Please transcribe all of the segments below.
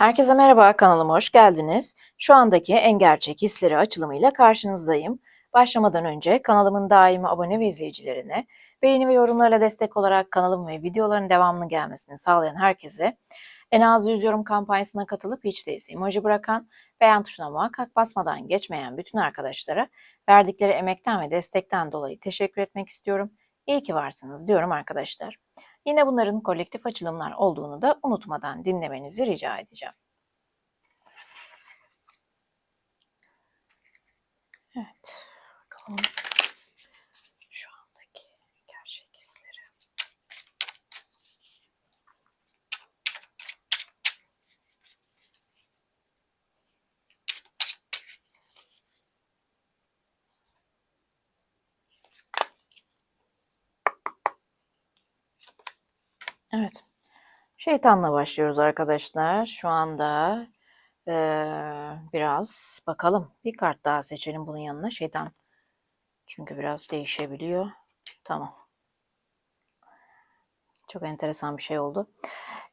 Herkese merhaba, kanalıma hoş geldiniz. Şu andaki en gerçek hisleri açılımıyla karşınızdayım. Başlamadan önce kanalımın daimi abone ve izleyicilerine, beğeni ve yorumlarla destek olarak kanalım ve videoların devamlı gelmesini sağlayan herkese, en az 100 yorum kampanyasına katılıp hiç değilse emoji bırakan, beğen tuşuna muhakkak basmadan geçmeyen bütün arkadaşlara verdikleri emekten ve destekten dolayı teşekkür etmek istiyorum. İyi ki varsınız diyorum arkadaşlar. Yine bunların kolektif açılımlar olduğunu da unutmadan dinlemenizi rica edeceğim. Evet, bakalım şu andaki gerçek hisleri. Evet. Şeytanla başlıyoruz arkadaşlar. Şu anda eee, biraz bakalım. Bir kart daha seçelim bunun yanına. Şeytan. Çünkü biraz değişebiliyor. Tamam. Çok enteresan bir şey oldu.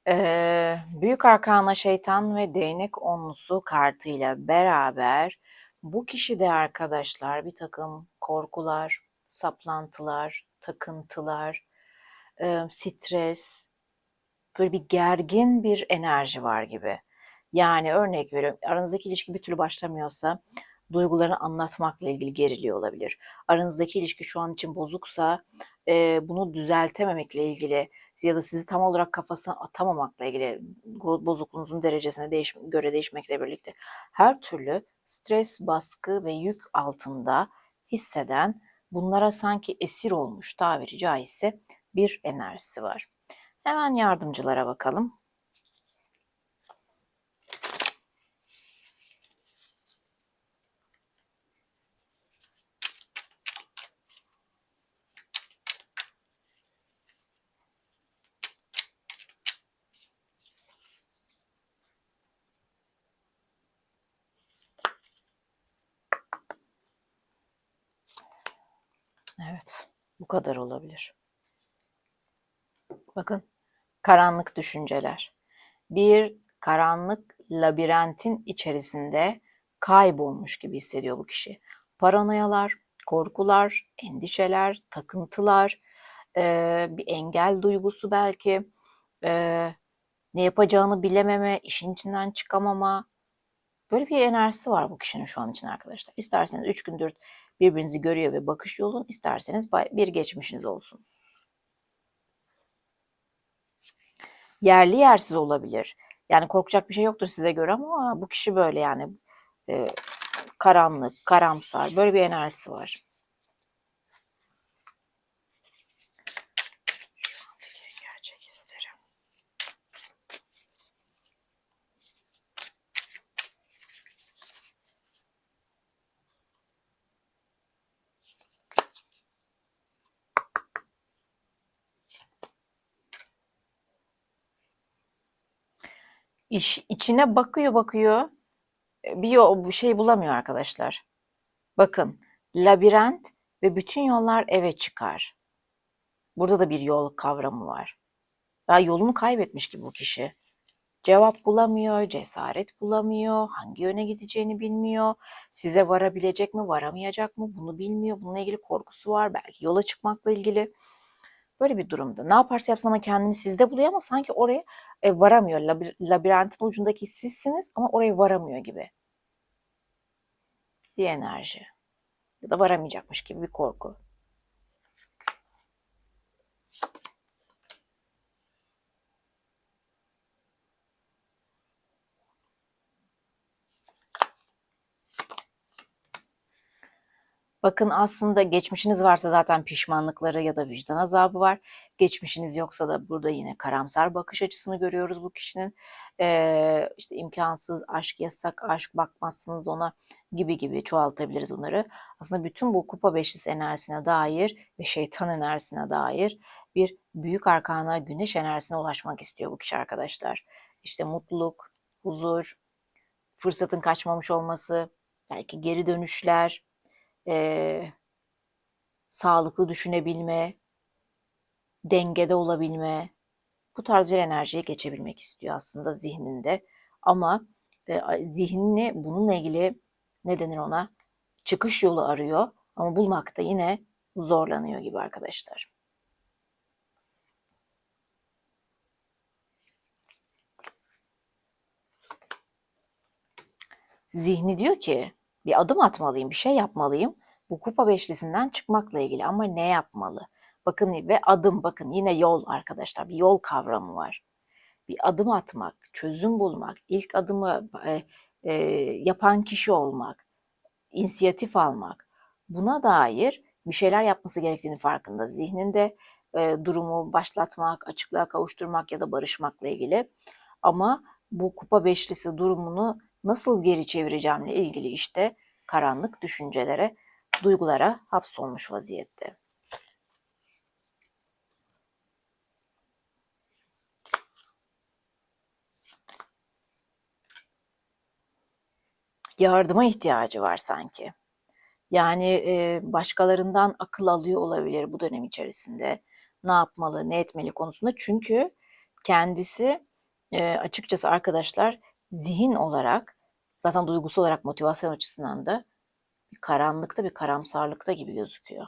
Eee, Büyük Arkana Şeytan ve Değnek Onlusu kartıyla beraber bu kişide arkadaşlar bir takım korkular, saplantılar, takıntılar, eee, stres, böyle bir gergin bir enerji var gibi. Yani örnek veriyorum aranızdaki ilişki bir türlü başlamıyorsa duygularını anlatmakla ilgili geriliyor olabilir. Aranızdaki ilişki şu an için bozuksa e, bunu düzeltememekle ilgili ya da sizi tam olarak kafasına atamamakla ilgili bo- bozukluğunuzun derecesine değiş göre değişmekle birlikte her türlü stres, baskı ve yük altında hisseden bunlara sanki esir olmuş tabiri caizse bir enerjisi var. Hemen yardımcılara bakalım. Evet, bu kadar olabilir. Bakın, karanlık düşünceler. Bir karanlık labirentin içerisinde kaybolmuş gibi hissediyor bu kişi. Paranoyalar, korkular, endişeler, takıntılar, bir engel duygusu belki, ne yapacağını bilememe, işin içinden çıkamama, böyle bir enerjisi var bu kişinin şu an için arkadaşlar. İsterseniz 3 gündür birbirinizi görüyor ve bakış yolun, isterseniz bir geçmişiniz olsun. Yerli yersiz olabilir. Yani korkacak bir şey yoktur size göre ama "Aa, bu kişi böyle yani e, karanlık, karamsar böyle bir enerjisi var. Şu andaki gerçek hisleri. İş, içine bakıyor bakıyor e, bir bir şey bulamıyor arkadaşlar. Bakın labirent ve bütün yollar eve çıkar. Burada da bir yol kavramı var. Ya yolunu kaybetmiş gibi bu kişi. Cevap bulamıyor, cesaret bulamıyor, hangi yöne gideceğini bilmiyor. Size varabilecek mi, varamayacak mı bunu bilmiyor. Bununla ilgili korkusu var. Belki yola çıkmakla ilgili. Böyle bir durumda. Ne yaparsa yapsın ama kendini sizde buluyor ama sanki oraya e, varamıyor. Labir- labirentin ucundaki sizsiniz ama oraya varamıyor gibi. Bir enerji. Ya da varamayacakmış gibi bir korku. Bakın aslında geçmişiniz varsa zaten pişmanlıkları ya da vicdan azabı var. Geçmişiniz yoksa da burada yine karamsar bakış açısını görüyoruz bu kişinin. Ee, işte imkansız, aşk yasak, aşk bakmazsınız ona gibi gibi çoğaltabiliriz onları. Aslında bütün bu kupa beşlisi enerjisine dair ve şeytan enerjisine dair bir büyük arkana güneş enerjisine ulaşmak istiyor bu kişi arkadaşlar. İşte mutluluk, huzur, fırsatın kaçmamış olması, belki geri dönüşler, eee, sağlıklı düşünebilme, dengede olabilme, bu tarz bir enerjiye geçebilmek istiyor aslında zihninde. Ama e, zihnini bununla ilgili ne denir ona? Çıkış yolu arıyor ama bulmakta yine zorlanıyor gibi arkadaşlar. Zihni diyor ki bir adım atmalıyım, bir şey yapmalıyım. Bu kupa beşlisinden çıkmakla ilgili ama ne yapmalı? Bakın ve adım bakın yine yol arkadaşlar bir yol kavramı var. Bir adım atmak, çözüm bulmak, ilk adımı e, e, yapan kişi olmak, inisiyatif almak. Buna dair bir şeyler yapması gerektiğini farkında. Zihninde e, durumu başlatmak, açıklığa kavuşturmak ya da barışmakla ilgili. Ama bu kupa beşlisi durumunu nasıl geri çevireceğimle ilgili işte karanlık düşüncelere, duygulara hapsolmuş vaziyette. Yardıma ihtiyacı var sanki. Yani e, başkalarından akıl alıyor olabilir bu dönem içerisinde. Ne yapmalı, ne etmeli konusunda. Çünkü kendisi e, açıkçası arkadaşlar zihin olarak zaten duygusal olarak motivasyon açısından da bir karanlıkta bir karamsarlıkta gibi gözüküyor.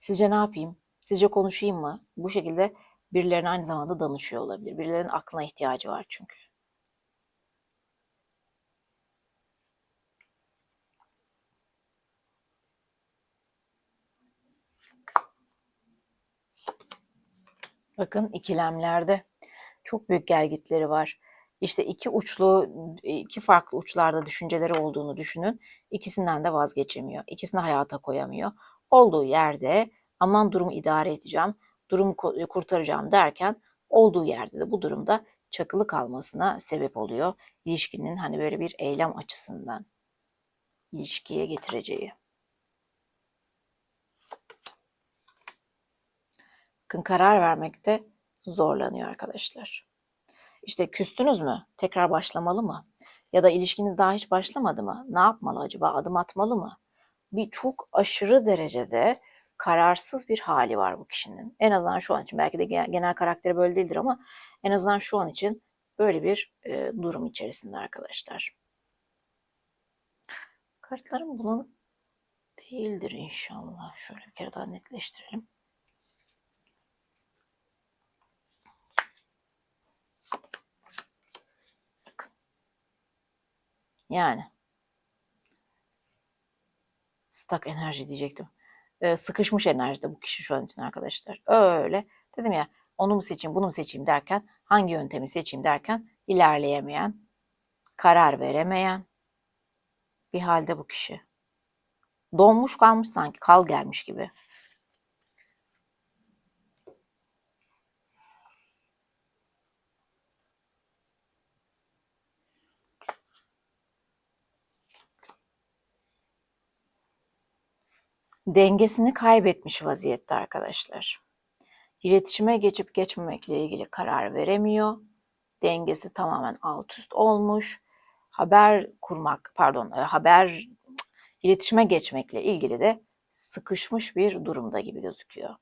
Sizce ne yapayım? Sizce konuşayım mı? Bu şekilde birilerine aynı zamanda danışıyor olabilir. Birilerinin aklına ihtiyacı var çünkü. Bakın ikilemlerde çok büyük gelgitleri var. İşte iki uçlu, iki farklı uçlarda düşünceleri olduğunu düşünün. İkisinden de vazgeçemiyor. İkisini hayata koyamıyor. Olduğu yerde aman durumu idare edeceğim, durumu kurtaracağım derken olduğu yerde de bu durumda çakılı kalmasına sebep oluyor. İlişkinin hani böyle bir eylem açısından ilişkiye getireceği. Bakın karar vermekte zorlanıyor arkadaşlar. İşte küstünüz mü? Tekrar başlamalı mı? Ya da ilişkiniz daha hiç başlamadı mı? Ne yapmalı acaba? Adım atmalı mı? Bir çok aşırı derecede kararsız bir hali var bu kişinin. En azından şu an için belki de genel karakteri böyle değildir ama en azından şu an için böyle bir e, durum içerisinde arkadaşlar. Kartlarım bulanık değildir inşallah. Şöyle bir kere daha netleştirelim. Yani. Stuck enerji diyecektim. Ee, sıkışmış enerjide bu kişi şu an için arkadaşlar. Öyle. Dedim ya onu mu seçeyim bunu mu seçeyim derken hangi yöntemi seçeyim derken ilerleyemeyen, karar veremeyen bir halde bu kişi. Donmuş kalmış sanki kal gelmiş gibi. Dengesini kaybetmiş vaziyette arkadaşlar. İletişime geçip geçmemekle ilgili karar veremiyor. Dengesi tamamen alt üst olmuş. Haber kurmak, pardon, e, haber iletişime geçmekle ilgili de sıkışmış bir durumda gibi gözüküyor.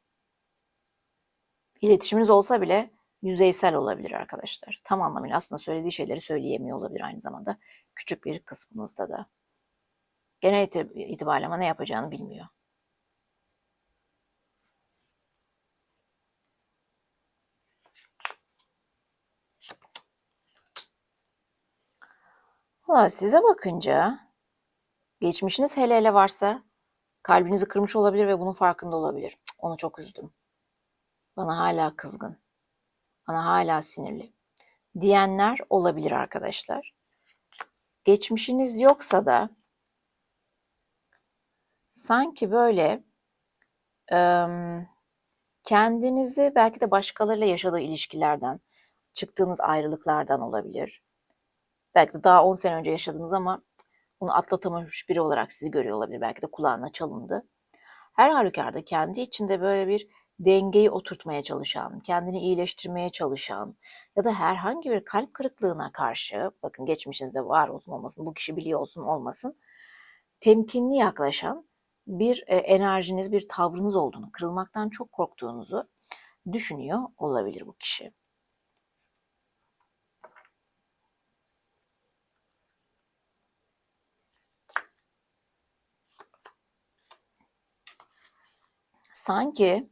İletişiminiz olsa bile yüzeysel olabilir arkadaşlar. Tam anlamıyla aslında söylediği şeyleri söyleyemiyor olabilir aynı zamanda. Küçük bir kısmınızda da. Genel itibariyle ne yapacağını bilmiyor. Valla size bakınca geçmişiniz hele hele varsa kalbinizi kırmış olabilir ve bunun farkında olabilir. Onu çok üzdüm. Bana hala kızgın. Bana hala sinirli. Diyenler olabilir arkadaşlar. Geçmişiniz yoksa da sanki böyle kendinizi belki de başkalarıyla yaşadığı ilişkilerden, çıktığınız ayrılıklardan olabilir Belki de daha 10 sene önce yaşadınız ama bunu atlatamamış biri olarak sizi görüyor olabilir. Belki de kulağına çalındı. Her halükarda kendi içinde böyle bir dengeyi oturtmaya çalışan, kendini iyileştirmeye çalışan ya da herhangi bir kalp kırıklığına karşı, bakın geçmişinizde var olsun olmasın, bu kişi biliyor olsun olmasın, temkinli yaklaşan bir e, enerjiniz, bir tavrınız olduğunu, kırılmaktan çok korktuğunuzu düşünüyor olabilir bu kişi. Sanki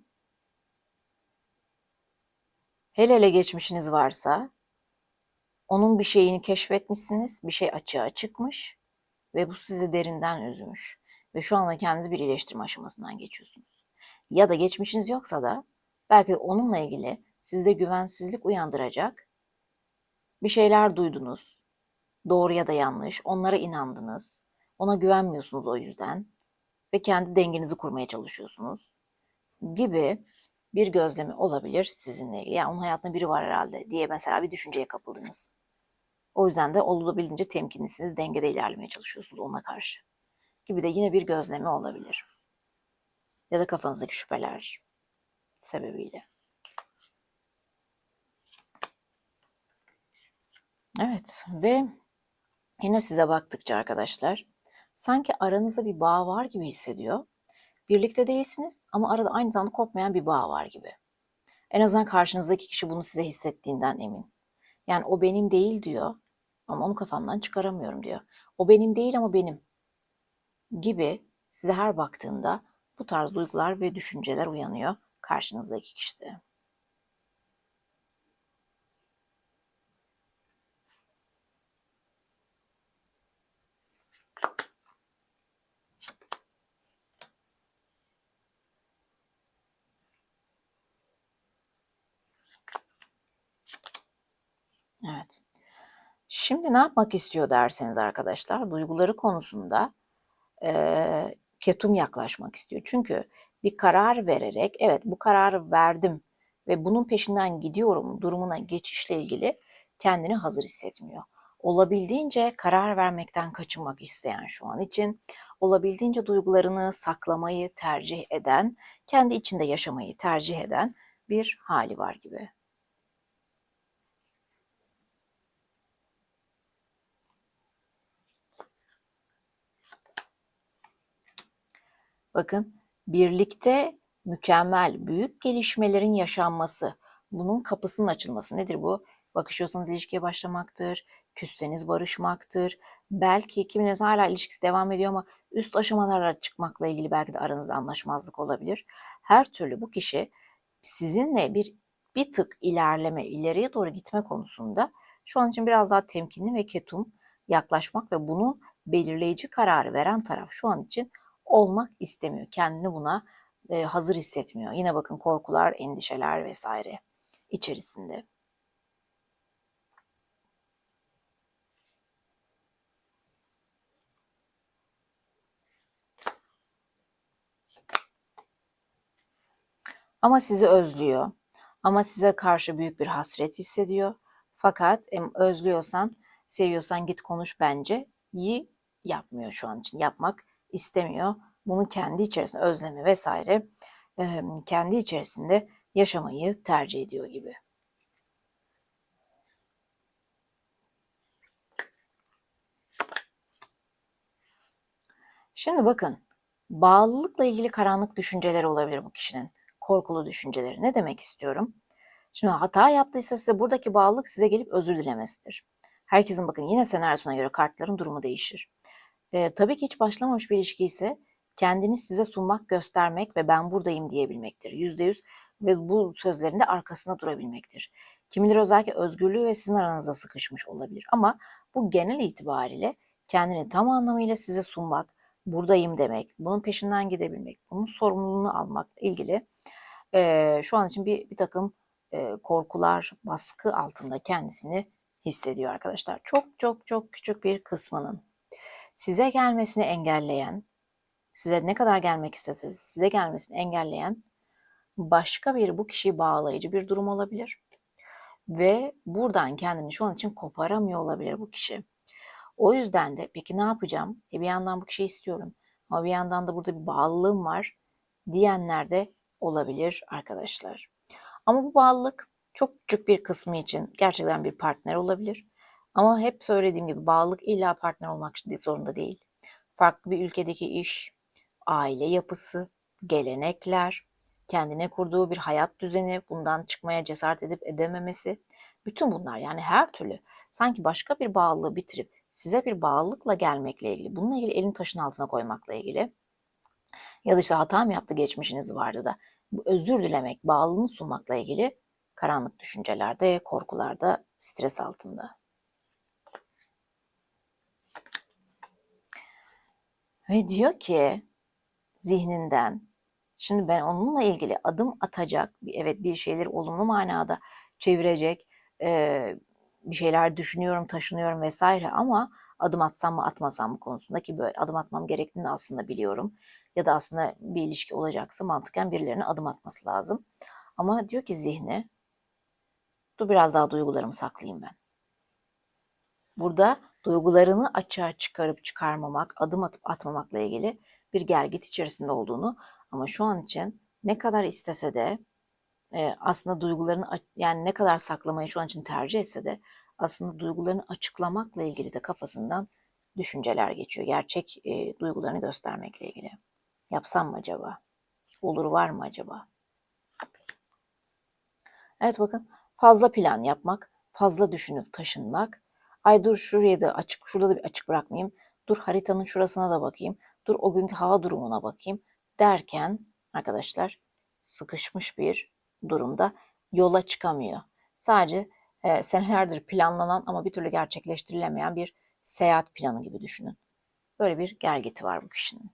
hele hele geçmişiniz varsa onun bir şeyini keşfetmişsiniz, bir şey açığa çıkmış ve bu sizi derinden üzmüş ve şu anda kendinizi bir iyileştirme aşamasından geçiyorsunuz. Ya da geçmişiniz yoksa da belki onunla ilgili sizde güvensizlik uyandıracak bir şeyler duydunuz. Doğru ya da yanlış, onlara inandınız. Ona güvenmiyorsunuz o yüzden ve kendi dengenizi kurmaya çalışıyorsunuz gibi bir gözlemi olabilir sizinle ilgili. Yani onun hayatında biri var herhalde diye mesela bir düşünceye kapıldınız. O yüzden de olabildiğince temkinlisiniz, dengede ilerlemeye çalışıyorsunuz ona karşı. Gibi de yine bir gözlemi olabilir. Ya da kafanızdaki şüpheler sebebiyle. Evet ve yine size baktıkça arkadaşlar sanki aranızda bir bağ var gibi hissediyor. Birlikte değilsiniz ama arada aynı zamanda kopmayan bir bağ var gibi. En azından karşınızdaki kişi bunu size hissettiğinden emin. Yani o benim değil diyor ama onu kafamdan çıkaramıyorum diyor. O benim değil ama benim gibi size her baktığında bu tarz duygular ve düşünceler uyanıyor karşınızdaki kişide. Evet. Şimdi ne yapmak istiyor derseniz arkadaşlar, duyguları konusunda e, ketum yaklaşmak istiyor. Çünkü bir karar vererek, evet bu kararı verdim ve bunun peşinden gidiyorum durumuna geçişle ilgili kendini hazır hissetmiyor. Olabildiğince karar vermekten kaçınmak isteyen şu an için, olabildiğince duygularını saklamayı tercih eden, kendi içinde yaşamayı tercih eden bir hali var gibi. Bakın birlikte mükemmel büyük gelişmelerin yaşanması, bunun kapısının açılması nedir bu? Bakışıyorsanız ilişkiye başlamaktır, küsseniz barışmaktır. Belki kiminiz hala ilişkisi devam ediyor ama üst aşamalara çıkmakla ilgili belki de aranızda anlaşmazlık olabilir. Her türlü bu kişi sizinle bir bir tık ilerleme, ileriye doğru gitme konusunda şu an için biraz daha temkinli ve ketum yaklaşmak ve bunu belirleyici kararı veren taraf şu an için olmak istemiyor. Kendini buna e, hazır hissetmiyor. Yine bakın korkular, endişeler vesaire içerisinde. Ama sizi özlüyor. Ama size karşı büyük bir hasret hissediyor. Fakat özlüyorsan, seviyorsan git konuş bence. İyi yapmıyor şu an için. Yapmak istemiyor. Bunu kendi içerisinde özlemi vesaire kendi içerisinde yaşamayı tercih ediyor gibi. Şimdi bakın, bağlılıkla ilgili karanlık düşünceler olabilir bu kişinin. Korkulu düşünceleri. Ne demek istiyorum? Şimdi hata yaptıysa size buradaki bağlılık size gelip özür dilemesidir. Herkesin bakın yine senaryosuna göre kartların durumu değişir. E, tabii ki hiç başlamamış bir ilişki ise kendini size sunmak, göstermek ve ben buradayım diyebilmektir. Yüzde yüz ve bu sözlerinde arkasında durabilmektir. Kimileri özellikle özgürlüğü ve sizin aranızda sıkışmış olabilir. Ama bu genel itibariyle kendini tam anlamıyla size sunmak, buradayım demek, bunun peşinden gidebilmek, bunun sorumluluğunu almakla ilgili e, şu an için bir, bir takım e, korkular, baskı altında kendisini hissediyor arkadaşlar. Çok çok çok küçük bir kısmının size gelmesini engelleyen, size ne kadar gelmek istese size gelmesini engelleyen başka bir bu kişiyi bağlayıcı bir durum olabilir. Ve buradan kendini şu an için koparamıyor olabilir bu kişi. O yüzden de peki ne yapacağım? E bir yandan bu kişiyi istiyorum ama bir yandan da burada bir bağlılığım var diyenler de olabilir arkadaşlar. Ama bu bağlılık çok küçük bir kısmı için gerçekten bir partner olabilir. Ama hep söylediğim gibi bağlılık illa partner olmak zorunda değil. Farklı bir ülkedeki iş, aile yapısı, gelenekler, kendine kurduğu bir hayat düzeni, bundan çıkmaya cesaret edip edememesi, bütün bunlar yani her türlü sanki başka bir bağlılığı bitirip size bir bağlılıkla gelmekle ilgili, bununla ilgili elin taşın altına koymakla ilgili Ya da işte hata mı yaptı geçmişiniz vardı da. Bu özür dilemek, bağlılığını sunmakla ilgili karanlık düşüncelerde, korkularda, stres altında. Ve diyor ki zihninden şimdi ben onunla ilgili adım atacak, evet bir şeyleri olumlu manada çevirecek, bir şeyler düşünüyorum, taşınıyorum vesaire ama adım atsam mı atmasam mı konusunda ki böyle adım atmam gerektiğini aslında biliyorum. Ya da aslında bir ilişki olacaksa mantıken birilerine adım atması lazım. Ama diyor ki zihni, dur biraz daha duygularımı saklayayım ben. Burada duygularını açığa çıkarıp çıkarmamak, adım atıp atmamakla ilgili bir gergit içerisinde olduğunu ama şu an için ne kadar istese de e, aslında duygularını yani ne kadar saklamayı şu an için tercih etse de aslında duygularını açıklamakla ilgili de kafasından düşünceler geçiyor. Gerçek e, duygularını göstermekle ilgili. Yapsam mı acaba? Olur var mı acaba? Evet bakın fazla plan yapmak, fazla düşünüp taşınmak. Ay dur şuraya da açık, şurada da bir açık bırakmayayım. Dur haritanın şurasına da bakayım. Dur o günkü hava durumuna bakayım derken arkadaşlar sıkışmış bir durumda yola çıkamıyor. Sadece e, senelerdir planlanan ama bir türlü gerçekleştirilemeyen bir seyahat planı gibi düşünün. Böyle bir gelgiti var bu kişinin.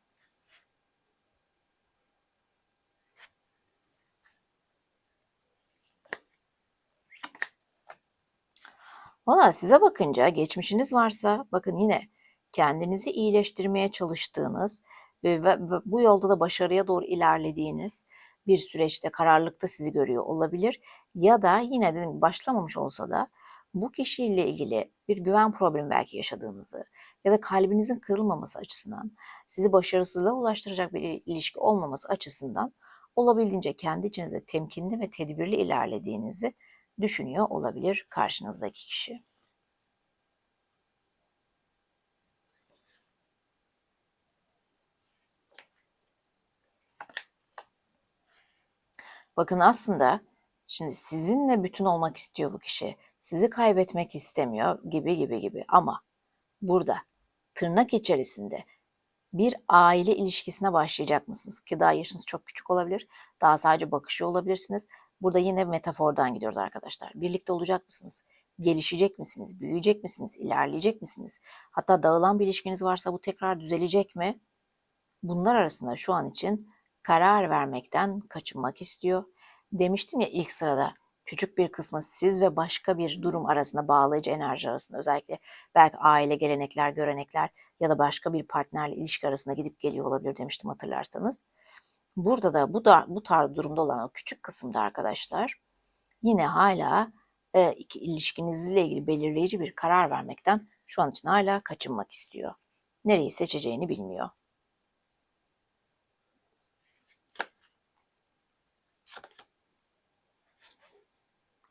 Valla size bakınca geçmişiniz varsa bakın yine kendinizi iyileştirmeye çalıştığınız ve, ve, ve bu yolda da başarıya doğru ilerlediğiniz bir süreçte kararlılıkta sizi görüyor olabilir. Ya da yine dedim başlamamış olsa da bu kişiyle ilgili bir güven problemi belki yaşadığınızı ya da kalbinizin kırılmaması açısından sizi başarısızlığa ulaştıracak bir ilişki olmaması açısından olabildiğince kendi içinizde temkinli ve tedbirli ilerlediğinizi düşünüyor olabilir karşınızdaki kişi. Bakın aslında şimdi sizinle bütün olmak istiyor bu kişi. Sizi kaybetmek istemiyor gibi gibi gibi ama burada tırnak içerisinde bir aile ilişkisine başlayacak mısınız? Ki daha yaşınız çok küçük olabilir. Daha sadece bakışı olabilirsiniz. Burada yine metafordan gidiyoruz arkadaşlar. Birlikte olacak mısınız? Gelişecek misiniz? Büyüyecek misiniz? İlerleyecek misiniz? Hatta dağılan bir ilişkiniz varsa bu tekrar düzelecek mi? Bunlar arasında şu an için karar vermekten kaçınmak istiyor. Demiştim ya ilk sırada küçük bir kısmı siz ve başka bir durum arasında bağlayıcı enerji arasında özellikle belki aile gelenekler, görenekler ya da başka bir partnerle ilişki arasında gidip geliyor olabilir demiştim hatırlarsanız. Burada da bu da bu tarz durumda olan o küçük kısımda arkadaşlar yine hala e, iki ilişkinizle ilgili belirleyici bir karar vermekten şu an için hala kaçınmak istiyor. Nereyi seçeceğini bilmiyor.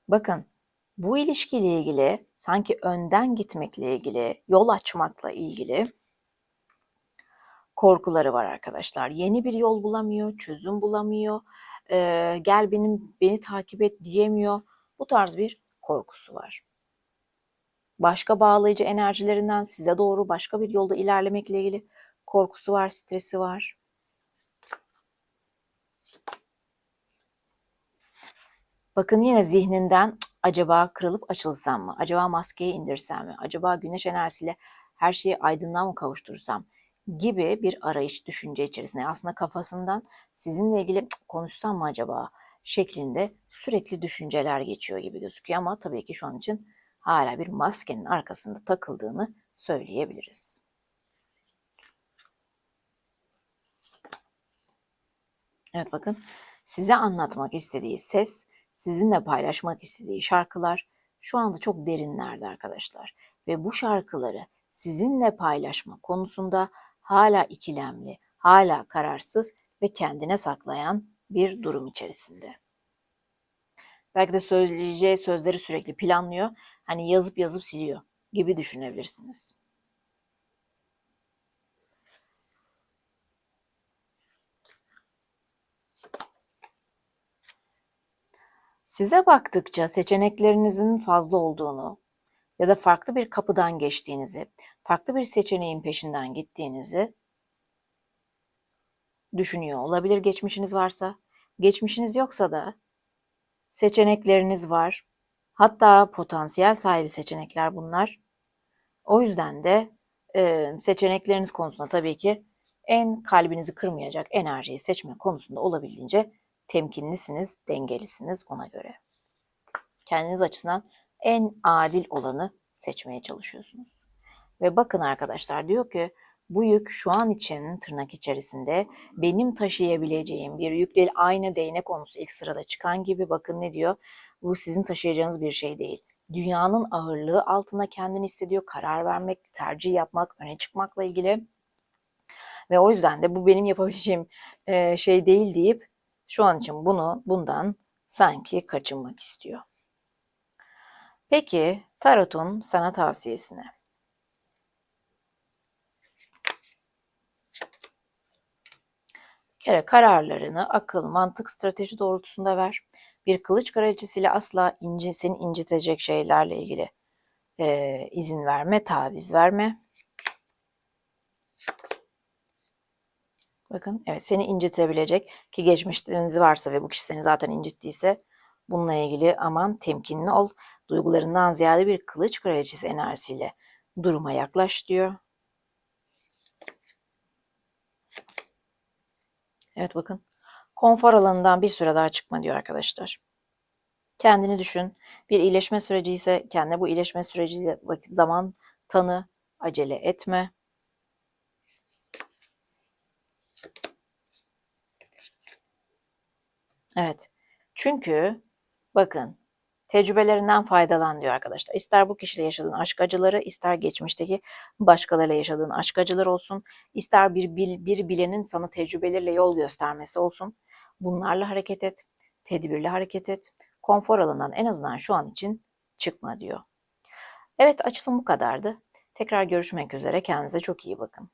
Bakın bu ilişkiyle ilgili sanki önden gitmekle ilgili, yol açmakla ilgili korkuları var arkadaşlar. Yeni bir yol bulamıyor, çözüm bulamıyor, e, gel benim beni takip et diyemiyor. Bu tarz bir korkusu var. Başka bağlayıcı enerjilerinden size doğru başka bir yolda ilerlemekle ilgili korkusu var, stresi var. Bakın yine zihninden acaba kırılıp açılsam mı? Acaba maskeyi indirsem mi? Acaba güneş enerjisiyle her şeyi aydınlığa mı kavuştursam? Gibi bir arayış düşünce içerisinde aslında kafasından sizinle ilgili konuşsam mı acaba şeklinde sürekli düşünceler geçiyor gibi gözüküyor ama tabii ki şu an için hala bir maskenin arkasında takıldığını söyleyebiliriz. Evet bakın size anlatmak istediği ses sizinle paylaşmak istediği şarkılar şu anda çok derinlerde arkadaşlar. Ve bu şarkıları sizinle paylaşma konusunda hala ikilemli, hala kararsız ve kendine saklayan bir durum içerisinde. Belki de söyleyeceği sözleri sürekli planlıyor. Hani yazıp yazıp siliyor gibi düşünebilirsiniz. Size baktıkça seçeneklerinizin fazla olduğunu ya da farklı bir kapıdan geçtiğinizi, farklı bir seçeneğin peşinden gittiğinizi düşünüyor olabilir geçmişiniz varsa. Geçmişiniz yoksa da seçenekleriniz var. Hatta potansiyel sahibi seçenekler bunlar. O yüzden de seçenekleriniz konusunda tabii ki en kalbinizi kırmayacak enerjiyi seçme konusunda olabildiğince temkinlisiniz, dengelisiniz ona göre. Kendiniz açısından en adil olanı seçmeye çalışıyorsunuz. Ve bakın arkadaşlar diyor ki bu yük şu an için tırnak içerisinde benim taşıyabileceğim bir yük değil. Aynı değnek konusu ilk sırada çıkan gibi bakın ne diyor? Bu sizin taşıyacağınız bir şey değil. Dünyanın ağırlığı altında kendini hissediyor. Karar vermek, tercih yapmak, öne çıkmakla ilgili. Ve o yüzden de bu benim yapabileceğim şey değil deyip şu an için bunu bundan sanki kaçınmak istiyor. Peki Tarot'un sana tavsiyesine. Kere kararlarını akıl, mantık, strateji doğrultusunda ver. Bir kılıç kraliçesiyle asla inci, seni incitecek şeylerle ilgili e, izin verme, taviz verme. Bakın evet seni incitebilecek ki geçmişiniz varsa ve bu kişi seni zaten incittiyse bununla ilgili aman temkinli ol. Duygularından ziyade bir kılıç kraliçesi enerjisiyle duruma yaklaş diyor. Evet bakın. Konfor alanından bir süre daha çıkma diyor arkadaşlar. Kendini düşün. Bir iyileşme süreci ise kendine bu iyileşme süreciyle zaman tanı, acele etme. Evet. Çünkü bakın tecrübelerinden faydalan diyor arkadaşlar. İster bu kişiyle yaşadığın aşk acıları, ister geçmişteki başkalarıyla yaşadığın aşk acıları olsun, ister bir, bir, bir bilenin sana tecrübeleriyle yol göstermesi olsun. Bunlarla hareket et, tedbirli hareket et, konfor alanından en azından şu an için çıkma diyor. Evet açılım bu kadardı. Tekrar görüşmek üzere. Kendinize çok iyi bakın.